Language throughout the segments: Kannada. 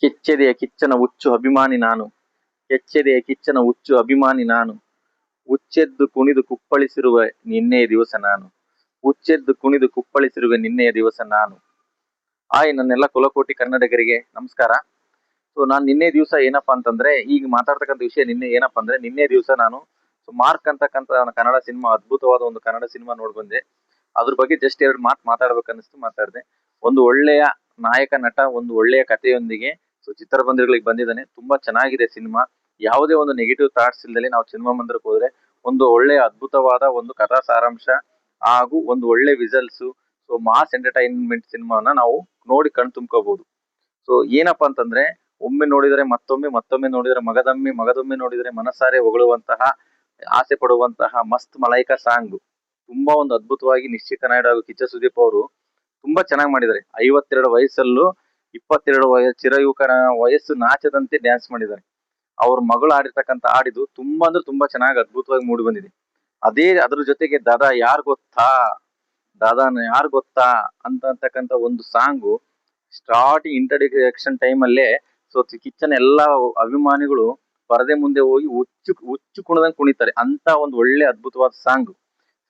ಕೆಚ್ಚೆದೆಯ ಕಿಚ್ಚನ ಹುಚ್ಚು ಅಭಿಮಾನಿ ನಾನು. ಕೆಚ್ಚೆದೆಯ ಕಿಚ್ಚನ ಹುಚ್ಚು ಅಭಿಮಾನಿ ನಾನು. ಹುಚ್ಚೆದ್ದು ಕುಣಿದು ಕುಪ್ಪಳಿಸಿರುವ ನಿನ್ನೆಯ ದಿವಸ ನಾನು. ಹುಚ್ಚೆದ್ದು ಕುಣಿದು ಕುಪ್ಪಳಿಸಿರುವ ನಿನ್ನೆಯ ದಿವಸ ನಾನು. ಆಯ್ ನನ್ನೆಲ್ಲ ಕುಲಕೋಟಿ ಕನ್ನಡಿಗರಿಗೆ ನಮಸ್ಕಾರ. ಸೊ ನಾನು ನಿನ್ನೆ ದಿವಸ ಏನಪ್ಪಾ ಅಂತಂದ್ರೆ, ಈಗ ಮಾತಾಡ್ತಕ್ಕಂಥ ವಿಷಯ ನಿನ್ನೆ ಏನಪ್ಪ ಅಂದ್ರೆ, ನಿನ್ನೆ ದಿವಸ ನಾನು ಸೊ ಮಾರ್ಕ್ ಅಂತಕ್ಕಂಥ ಕನ್ನಡ ಸಿನಿಮಾ, ಅದ್ಭುತವಾದ ಒಂದು ಕನ್ನಡ ಸಿನಿಮಾ ನೋಡ್ಬಂದೆ. ಅದ್ರ ಬಗ್ಗೆ ಜಸ್ಟ್ ಎರಡು ಮಾತು ಮಾತಾಡ್ಬೇಕನ್ನಿಸ್ತು, ಮಾತಾಡಿದೆ. ಒಂದು ಒಳ್ಳೆಯ ನಾಯಕ ನಟ, ಒಂದು ಒಳ್ಳೆಯ ಕಥೆಯೊಂದಿಗೆ ಚಿತ್ರಮಂದಿರಗಳಿಗೆ ಬಂದಿದ್ದಾನೆ. ತುಂಬಾ ಚೆನ್ನಾಗಿದೆ ಸಿನಿಮಾ. ಯಾವುದೇ ಒಂದು ನೆಗೆಟಿವ್ ಥಾಟ್ಸ್ ಇಲ್ದಲೆ ನಾವು ಸಿನಿಮಾ ಮಂದಿರಕ್ಕೆ ಹೋದ್ರೆ ಒಂದು ಒಳ್ಳೆ ಅದ್ಭುತವಾದ ಒಂದು ಕಥಾ ಸಾರಾಂಶ ಹಾಗೂ ಒಂದು ಒಳ್ಳೆ ವಿಸಲ್ಸ್ ಸೊ ಮಾಸ್ ಎಂಟರ್ಟೈನ್ಮೆಂಟ್ ಸಿನಿಮಾನ ನಾವು ನೋಡಿ ಕಣ್ ತುಂಬ್ಕೋಬಹುದು ಸೊ ಏನಪ್ಪಾ ಅಂತಂದ್ರೆ, ಒಮ್ಮೆ ನೋಡಿದರೆ ಮತ್ತೊಮ್ಮೆ ಮತ್ತೊಮ್ಮೆ ನೋಡಿದರೆ ಮಗದೊಮ್ಮೆ ಮಗದೊಮ್ಮೆ ನೋಡಿದರೆ ಮನಸಾರೆ ಹೊಗಳುವಂತಹ, ಆಸೆ ಪಡುವಂತಹ ಮಸ್ತ್ ಮಲೈಕ ಸಾಂಗ್. ತುಂಬಾ ಒಂದು ಅದ್ಭುತವಾಗಿ ನಿಶ್ಚಿತ ನಾಯ್ಡು ಹಾಗೂ ಕಿಚ್ಚ ಸುದೀಪ್ ಅವರು ತುಂಬಾ ಚೆನ್ನಾಗಿ ಮಾಡಿದ್ದಾರೆ. ಐವತ್ತೆರಡು ವಯಸ್ಸಲ್ಲೂ ಇಪ್ಪತ್ತೆರಡು ವಯ ಚಿರಯುವಕರ ವಯಸ್ಸು ನಾಚದಂತೆ ಡ್ಯಾನ್ಸ್ ಮಾಡಿದ್ದಾರೆ ಅವ್ರ ಮಗಳು ಆಡಿರ್ತಕ್ಕಂಥ ಹಾಡಿದು ತುಂಬಾ ಅಂದ್ರೆ ತುಂಬಾ ಚೆನ್ನಾಗಿ ಅದ್ಭುತವಾಗಿ ಮೂಡಿ ಬಂದಿದೆ. ಅದೇ ಅದ್ರ ಜೊತೆಗೆ ದಾದಾ ಯಾರ್ ಗೊತ್ತಾ? ದಾದಾನ ಯಾರ್ ಗೊತ್ತಾ? ಅಂತ ಅಂತಕ್ಕಂಥ ಒಂದು ಸಾಂಗು ಸ್ಟಾರ್ಟಿಂಗ್ ಇಂಟ್ರಡಕ್ಷನ್ ಟೈಮ್ ಅಲ್ಲೇ ಸೊ ಕಿಚ್ಚನ್ ಎಲ್ಲಾ ಅಭಿಮಾನಿಗಳು ಪರದೆ ಮುಂದೆ ಹೋಗಿ ಹುಚ್ಚು ಹುಚ್ಚು ಕುಣದಂಗ್ ಕುಣಿತಾರೆ. ಅಂತ ಒಂದು ಒಳ್ಳೆ ಅದ್ಭುತವಾದ ಸಾಂಗ್.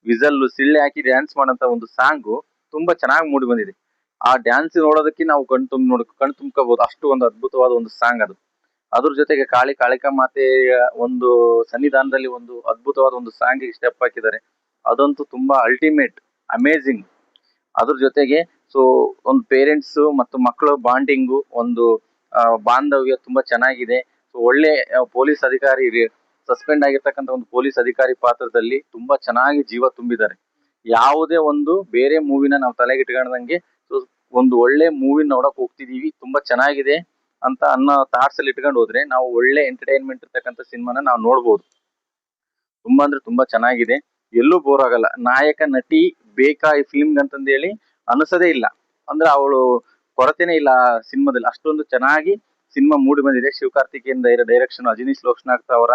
ವಿಸಲ್ ಸಿಳ್ಳೆ ಹಾಕಿ ಡ್ಯಾನ್ಸ್ ಮಾಡಂತ ಒಂದು ಸಾಂಗು ತುಂಬಾ ಚೆನ್ನಾಗಿ ಮೂಡಿ ಬಂದಿದೆ. ಆ ಡ್ಯಾನ್ಸ್ ನೋಡೋದಕ್ಕೆ ನಾವು ಕಣ್ ತುಂಬ ನೋಡ್ ಕಣ್ ತುಂಬ್ಕೋಬಹುದು ಅಷ್ಟು ಒಂದು ಅದ್ಭುತವಾದ ಒಂದು ಸಾಂಗ್ ಅದು. ಅದ್ರ ಜೊತೆಗೆ ಕಾಳಿ ಕಾಳಿಕಾ ಮಾತೆಯ ಒಂದು ಸನ್ನಿಧಾನದಲ್ಲಿ ಒಂದು ಅದ್ಭುತವಾದ ಒಂದು ಸಾಂಗ್ ಸ್ಟೆಪ್ ಹಾಕಿದ್ದಾರೆ. ಅದಂತೂ ತುಂಬಾ ಅಲ್ಟಿಮೇಟ್ ಅಮೇಝಿಂಗ್ ಅದ್ರ ಜೊತೆಗೆ ಸೊ ಒಂದು ಪೇರೆಂಟ್ಸ್ ಮತ್ತು ಮಕ್ಕಳ ಬಾಂಡಿಂಗು ಒಂದು ಬಾಂಧವ್ಯ ತುಂಬಾ ಚೆನ್ನಾಗಿದೆ. ಸೊ ಒಳ್ಳೆ ಪೊಲೀಸ್ ಅಧಿಕಾರಿ ಸಸ್ಪೆಂಡ್ ಆಗಿರ್ತಕ್ಕಂಥ ಒಂದು ಪೊಲೀಸ್ ಅಧಿಕಾರಿ ಪಾತ್ರದಲ್ಲಿ ತುಂಬಾ ಚೆನ್ನಾಗಿ ಜೀವ ತುಂಬಿದ್ದಾರೆ. ಯಾವುದೇ ಒಂದು ಬೇರೆ ಮೂವಿನ ನಾವು ತಲೆಗೆ ಇಟ್ಕೊಂಡಂಗೆ ಒಂದು ಒಳ್ಳೆ ಮೂವಿ ನೋಡಕ್ ಹೋಗ್ತಿದೀವಿ. ತುಂಬಾ ಚೆನ್ನಾಗಿದೆ ಅಂತ ಅನ್ನೋ ಥಾಟ್ಸ್ ಅಲ್ಲಿ ಇಟ್ಕೊಂಡು ಹೋದ್ರೆ ನಾವು ಒಳ್ಳೆ ಎಂಟರ್ಟೈನ್ಮೆಂಟ್ ಇರ್ತಕ್ಕಂಥ ಸಿನಿಮಾನ ನಾವು ನೋಡ್ಬೋದು. ತುಂಬಾ ಅಂದ್ರೆ ತುಂಬಾ ಚೆನ್ನಾಗಿದೆ. ಎಲ್ಲೂ ಬೋರ್ ಆಗಲ್ಲ. ನಾಯಕ, ನಟಿ, ಬೇಕಾ ಈ ಫಿಲ್ಮ್ ಅಂತಂದೇಳಿ ಅನಿಸೋದೇ ಇಲ್ಲ. ಅಂದ್ರೆ ಅವಳು ಕೊರತೆನೇ ಇಲ್ಲ ಸಿನಿಮಾದಲ್ಲಿ. ಅಷ್ಟೊಂದು ಚೆನ್ನಾಗಿ ಸಿನಿಮಾ ಮೂಡಿ ಬಂದಿದೆ. ಶಿವಕಾರ್ತಿಕೇಯನ್ ಡೈರೆಕ್ಷನ್, ಅಜನೀಶ್ ಲೋಕನಾಥ್ ಅವರ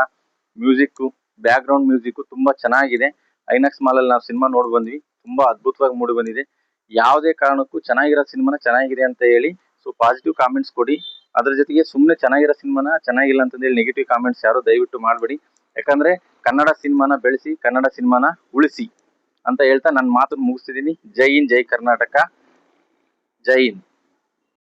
ಮ್ಯೂಸಿಕ್ ಬ್ಯಾಕ್ ಗ್ರೌಂಡ್ ಮ್ಯೂಸಿಕ್ ತುಂಬಾ ಚೆನ್ನಾಗಿದೆ. ಐನಾಕ್ಸ್ ಮಾಲಲ್ಲಿ ನಾವು ಸಿನಿಮಾ ನೋಡಿ ಬಂದ್ವಿ. ತುಂಬಾ ಅದ್ಭುತವಾಗಿ ಮೂಡಿ ಬಂದಿದೆ. ಯಾವುದೇ ಕಾರಣಕ್ಕೂ ಚೆನ್ನಾಗಿರೋ ಸಿನಿಮಾನ ಚೆನ್ನಾಗಿದೆ ಅಂತ ಹೇಳಿ ಸೊ ಪಾಸಿಟಿವ್ ಕಾಮೆಂಟ್ಸ್ ಕೊಡಿ. ಅದ್ರ ಜೊತೆಗೆ ಸುಮ್ಮನೆ ಚೆನ್ನಾಗಿರೋ ಸಿನಿಮಾನ ಚೆನ್ನಾಗಿಲ್ಲ ಅಂತಂದೇಳಿ ನೆಗೆಟಿವ್ ಕಾಮೆಂಟ್ಸ್ ಯಾರು ದಯವಿಟ್ಟು ಮಾಡಬೇಡಿ. ಯಾಕಂದ್ರೆ ಕನ್ನಡ ಸಿನಿಮಾನ ಬೆಳೆಸಿ, ಕನ್ನಡ ಸಿನಿಮಾನ ಉಳಿಸಿ ಅಂತ ಹೇಳ್ತಾ ನನ್ನ ಮಾತು ಮುಗಿಸ್ತಿದ್ದೀನಿ. ಜೈ ಇನ್ ಜೈ ಕರ್ನಾಟಕ. ಜೈ ಹಿಂದ್.